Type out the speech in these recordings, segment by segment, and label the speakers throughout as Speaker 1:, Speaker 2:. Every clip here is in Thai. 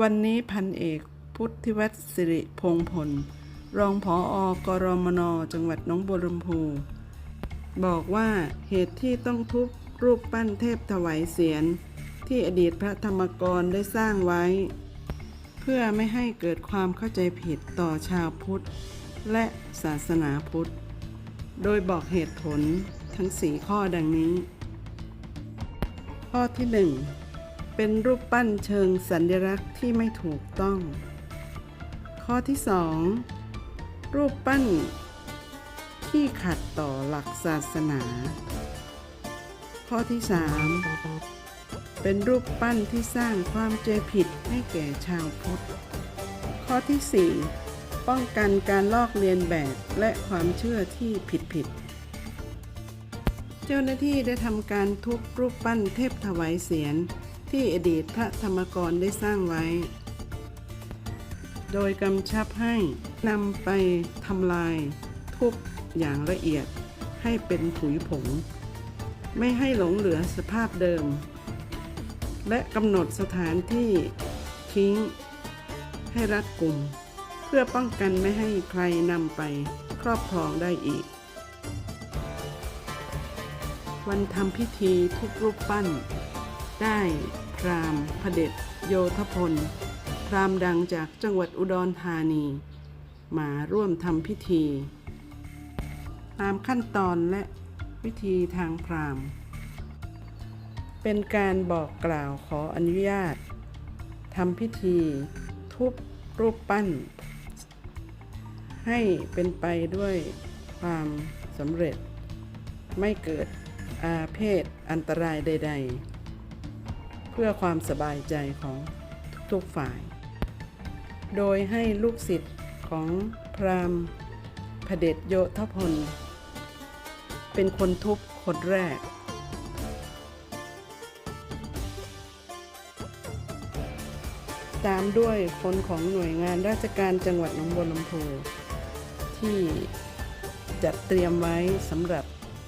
Speaker 1: วันนี้พันเอกพุทธิวัฒน์สิริพงพลรองผออกรมน จังหวัดน้องบัวลำพู บอกว่าเหตุที่ต้องทุบรูปปั้นเทพถวายเสียรที่อดีตพระธรรมกรได้สร้างไว้ เพื่อไม่ให้เกิดความเข้าใจผิดต่อชาวพุทธ และศาสนาพุทธ โดยบอกเหตุผลทั้งสี่ข้อดังนี้ ข้อที่หนึ่ง เป็นรูปปั้นเชิงสัญลักษณ์ที่ไม่ถูกต้อง ข้อที่สองรูปปั้น ที่ขัดต่อหลักศาสนา ข้อที่สามเป็นรูปปั้นที่สร้างความเจผิดให้แก่ชาวพุทธ ข้อที่สี่ป้องกันการลอกเลียนแบบและความเชื่อที่ผิดผิดๆเจ้าหน้าที่ได้ทำการทุบรูปปั้นเทพถวายเสียร ที่อดีตพระธรรมกรได้สร้างไว้ โดยกำชับให้นำไปทำลายทุบอย่างละเอียดให้เป็นผุยผง ไม่ให้หลงเหลือสภาพเดิม และกำหนดสถานที่ทิ้ง ให้รัดกลุ่ม เพื่อป้องกันไม่ให้ใครนำไปครอบครองได้อีก วันทำพิธีทุบรูปปั้น ได้พรามพเด็จ โยธพล พรามดังจากจังหวัดอุดรธานี มาร่วมทำพิธี ตามขั้นตอนและวิธีทางพรามเป็นการบอกกล่าวขออนุญาตทำพิธี ทุบรูปปั้น ให้เป็นไปด้วยความสำเร็จ ไม่เกิดอาเพศอันตรายใด ๆ เพื่อความสบายใจของทุกๆฝ่าย โดยให้ลูกศิษย์ของพราหมณ์พเดชโยธพล เป็นคนทุบคนแรก ตามด้วยคนของหน่วยงานราชการจังหวัดหนองบัวลำพูที่จัดเตรียมไว้สำหรับ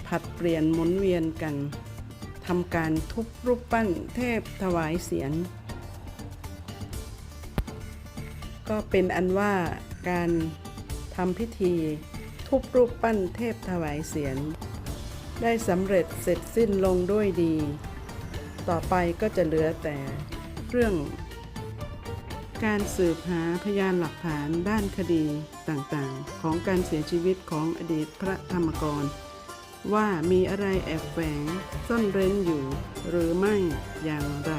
Speaker 1: ผัดเปลี่ยนหมุนเวียนกัน ทำการทุบรูปปั้นเทพถวายเสียง ก็เป็นอันว่าการทำพิธีทุบรูปปั้นเทพถวายเสียง ได้สำเร็จเสร็จสิ้นลงด้วยดี ต่อไปก็จะเหลือแต่เรื่อง การสืบหาพยานหลักฐานด้านคดีต่างๆ ของการเสียชีวิตของอดีตพระธรรมกร ว่ามีอะไรแอบแฝงซ่อนเร้นอยู่หรือไม่อย่างไร